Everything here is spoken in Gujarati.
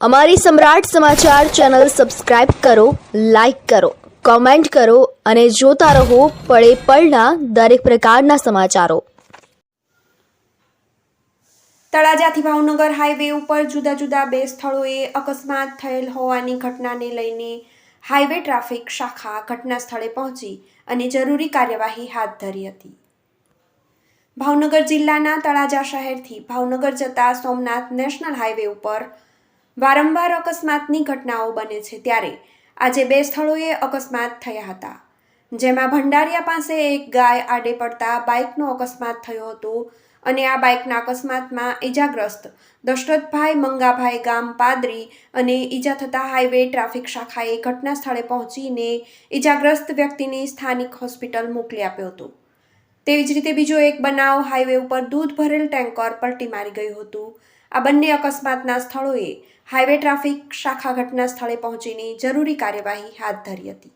અમારી સમ્રાટ સમાચાર ચેનલ સબસ્ક્રાઇબ કરો, લાઇક કરો, કોમેન્ટ કરો અને જોતા રહો પળે પળના દરેક પ્રકારના સમાચારો. તળાજાથી ભાવનગર હાઈવે ઉપર જુદા જુદા બે સ્થળોએ અકસ્માત થયેલ હોવાની ઘટનાને લઈને હાઈવે ટ્રાફિક શાખા ઘટના સ્થળે પહોંચી અને જરૂરી કાર્યવાહી હાથ ધરી હતી. ભાવનગર જિલ્લાના તળાજા શહેરથી ભાવનગર જતા સોમનાથ નેશનલ હાઈવે ઉપર વારંવાર અકસ્માતની ઘટનાઓ બને છે ત્યારે આજે બે સ્થળોએ અકસ્માત થયા હતા. જેમાં ભંડારિયા પાસે એક ગાય આડે પડતા બાઇકનો અકસ્માત થયો હતો અને આ બાઇકના અકસ્માતમાં ઈજાગ્રસ્ત દશરથભાઈ મંગાભાઈ ગામ પાદરી અને ઈજા થતા હાઈવે ટ્રાફિક શાખાએ ઘટના સ્થળે પહોંચીને ઈજાગ્રસ્ત વ્યક્તિને સ્થાનિક હોસ્પિટલ મોકલી આપ્યો હતો. તેવી જ રીતે બીજો એક બનાવ હાઈવે ઉપર દૂધ ભરેલ ટેન્કર પલટી મારી ગયું હતું. આ બંને અકસ્માતના સ્થળોએ હાઈવે ટ્રાફિક શાખા ઘટના સ્થળે પહોંચીને જરૂરી કાર્યવાહી હાથ ધરી હતી.